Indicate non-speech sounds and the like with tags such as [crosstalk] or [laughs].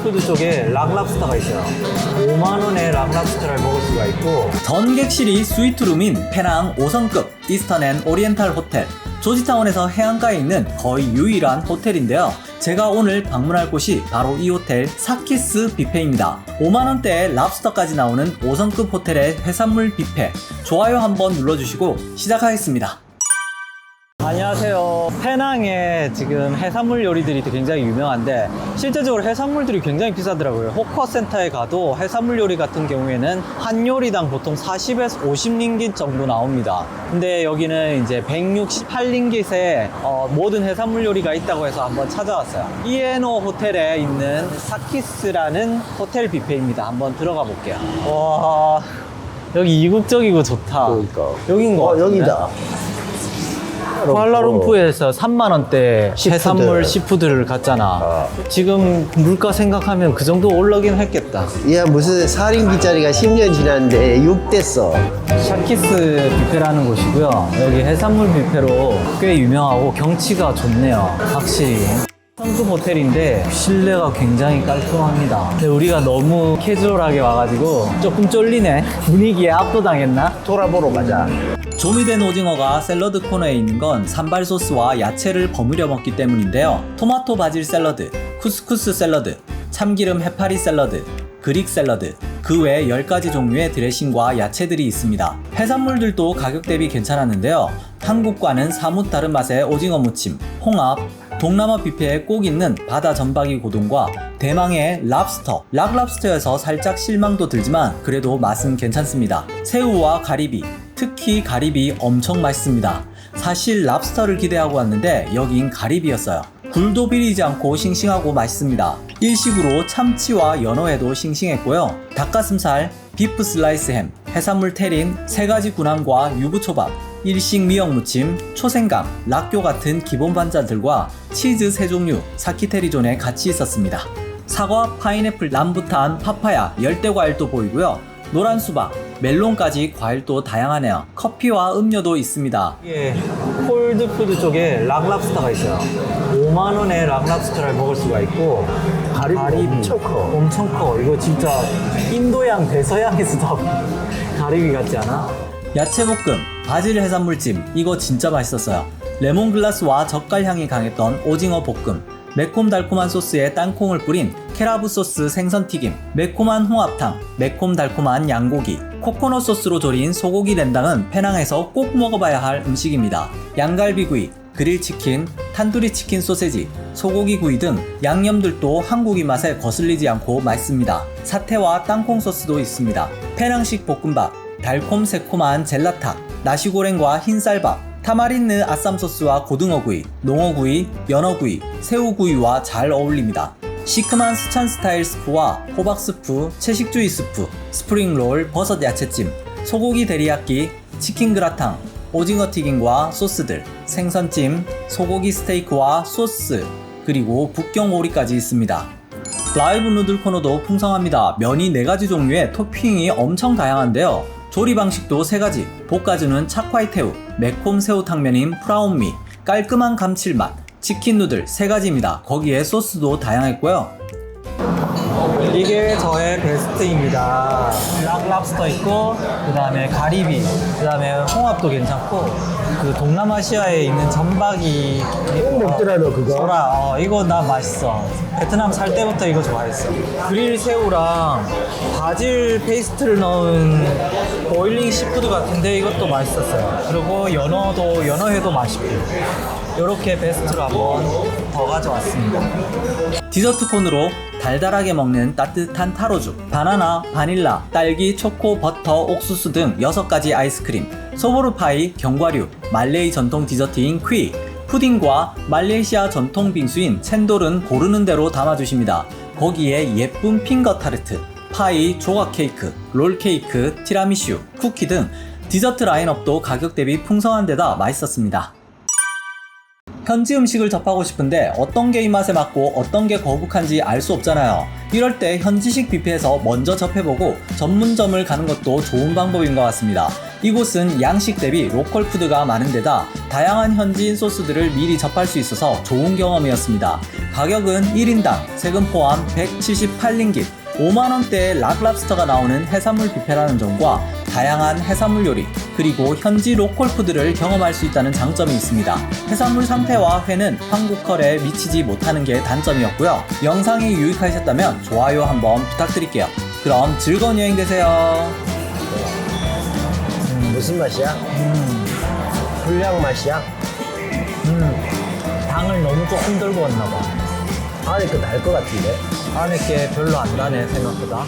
콜드푸드 쪽에 락랍스터가 있어요. 5만 원에 락랍스터를 먹을 수가 있고 전객실이 스위트룸인 페낭 5성급 이스턴 앤 오리엔탈 호텔. 조지타운에서 해안가에 있는 거의 유일한 호텔인데요. 제가 오늘 방문할 곳이 바로 이 호텔 사키스 뷔페입니다. 5만원대에 랍스터까지 나오는 5성급 호텔의 해산물 뷔페. 좋아요 한번 눌러주시고 시작하겠습니다. 안녕하세요. 페낭에 지금 해산물 요리들이 굉장히 유명한데 실제적으로 해산물들이 굉장히 비싸더라고요. 호커 센터에 가도 해산물 요리 같은 경우에는 한 요리당 보통 40에서 50링깃 정도 나옵니다. 근데 여기는 이제 168링깃에 어, 모든 해산물 요리가 있다고 해서 한번 찾아왔어요. 이에노 호텔에 있는 사키스라는 호텔 뷔페입니다. 한번 들어가 볼게요. 와 여기 이국적이고 좋다. 그러니까. 여긴 거 어, 같은데? 여기다. 쿠알라룸푸르에서 3만 원대 시푸드. 해산물 시푸드를 갔잖아. 아. 지금 물가 생각하면 그 정도 올라긴 했겠다. 야, 무슨 4링기짜리가 10년 지났는데 6 됐어. 샤키스 뷔페라는 곳이고요. 여기 해산물 뷔페로 꽤 유명하고 경치가 좋네요. 확실히. 성급 호텔인데 실내가 굉장히 깔끔합니다. 근데 우리가 너무 캐주얼하게 와가지고 조금 쫄리네. 분위기에 압도당했나? 돌아보러 가자. 조미된 오징어가 샐러드 코너에 있는 건 산발 소스와 야채를 버무려 먹기 때문인데요. 토마토 바질 샐러드, 쿠스쿠스 샐러드, 참기름 해파리 샐러드, 그릭 샐러드, 그외 10가지 종류의 드레싱과 야채들이 있습니다. 해산물들도 가격 대비 괜찮았는데요. 한국과는 사뭇 다른 맛의 오징어 무침, 홍합, 동남아 뷔페에 꼭 있는 바다 전박이 고동과 대망의 랍스터, 락랍스터여서 살짝 실망도 들지만 그래도 맛은 괜찮습니다. 새우와 가리비, 특히 가리비 엄청 맛있습니다. 사실 랍스터를 기대하고 왔는데 여긴 가리비였어요. 굴도 비리지 않고 싱싱하고 맛있습니다. 일식으로 참치와 연어회도 싱싱했고요. 닭가슴살, 비프 슬라이스 햄, 해산물 테린, 세 가지 군함과 유부초밥, 일식 미역 무침, 초생강, 락교 같은 기본 반찬들과 치즈 세 종류, 사키테리존에 같이 있었습니다. 사과, 파인애플, 람부탄, 파파야, 열대과일도 보이고요. 노란 수박, 멜론까지 과일도 다양하네요. 커피와 음료도 있습니다. 이게 콜드푸드 쪽에 락랍스터가 있어요. 5만 원에 락랍스터를 먹을 수가 있고 가리비 엄청 커. 엄청 커. 이거 진짜 인도양 대서양에서 나온 [laughs] 가리비 같지 않아? 야채볶음, 바질 해산물찜, 이거 진짜 맛있었어요. 레몬글라스와 젓갈 향이 강했던 오징어 볶음, 매콤달콤한 소스에 땅콩을 뿌린 케라브 소스 생선튀김, 매콤한 홍합탕, 매콤달콤한 양고기, 코코넛 소스로 조린 소고기 렌당은 페낭에서 꼭 먹어봐야 할 음식입니다. 양갈비구이, 그릴치킨, 탄두리 치킨 소세지, 소고기 구이 등 양념들도 한국인 맛에 거슬리지 않고 맛있습니다. 사태와 땅콩 소스도 있습니다. 페낭식 볶음밥, 달콤 새콤한 젤라타, 나시고랭과 흰쌀밥, 타마린느 아쌈 소스와 고등어구이, 농어구이, 연어구이, 새우구이와 잘 어울립니다. 시큼한 스찬 스타일 스프와 호박 스프, 채식주의 스프, 스프링롤, 버섯 야채찜, 소고기 데리야끼, 치킨 그라탕, 오징어 튀김과 소스들, 생선찜, 소고기 스테이크와 소스, 그리고 북경 오리까지 있습니다. 라이브 누들 코너도 풍성합니다. 면이 4가지 종류의 토핑이 엄청 다양한데요. 조리 방식도 3가지. 볶아주는 찹콰이테우, 매콤 새우탕면인 프라운미, 깔끔한 감칠맛, 치킨 누들 3가지입니다. 거기에 소스도 다양했고요. 이게 저의 베스트입니다. 락랍스터 있고, 그 다음에 가리비, 그 다음에 홍합도 괜찮고, 그 동남아시아에 있는 전박이. 꼭 먹더라, 너 그거? 소라, 어, 이거 나 맛있어. 베트남 살 때부터 이거 좋아했어. 그릴 새우랑 바질 페이스트를 넣은 보일링 시푸드 같은데 이것도 맛있었어요. 그리고 연어도, 연어회도 맛있고. 이렇게 베스트로 한번 더 가져왔습니다. 디저트 콘으로 달달하게 먹는 따뜻한 타로죽, 바나나, 바닐라, 딸기, 초코, 버터, 옥수수 등 6가지 아이스크림, 소보르 파이, 견과류, 말레이 전통 디저트인 퀴, 푸딩과 말레이시아 전통 빙수인 챈돌은 고르는 대로 담아주십니다. 거기에 예쁜 핑거 타르트, 파이, 조각 케이크, 롤 케이크, 티라미슈, 쿠키 등 디저트 라인업도 가격 대비 풍성한 데다 맛있었습니다. 현지 음식을 접하고 싶은데 어떤 게 입맛에 맞고 어떤 게 거북한지 알 수 없잖아요. 이럴 때 현지식 뷔페에서 먼저 접해보고 전문점을 가는 것도 좋은 방법인 것 같습니다. 이곳은 양식 대비 로컬 푸드가 많은 데다 다양한 현지인 소스들을 미리 접할 수 있어서 좋은 경험이었습니다. 가격은 1인당 세금 포함 178링깃 5만원대의 락랍스터가 나오는 해산물 뷔페라는 점과 다양한 해산물 요리 그리고 현지 로컬 푸드를 경험할 수 있다는 장점이 있습니다. 해산물 상태와 회는 한국컬에 미치지 못하는 게 단점이었고요. 영상이 유익하셨다면 좋아요 한번 부탁드릴게요. 그럼 즐거운 여행 되세요. 무슨 맛이야? 음, 불량 맛이야? 당을 너무 조금 들고 왔나 봐. 안에 거달것 같은데? 안에 게 별로 안 나네, 생각보다.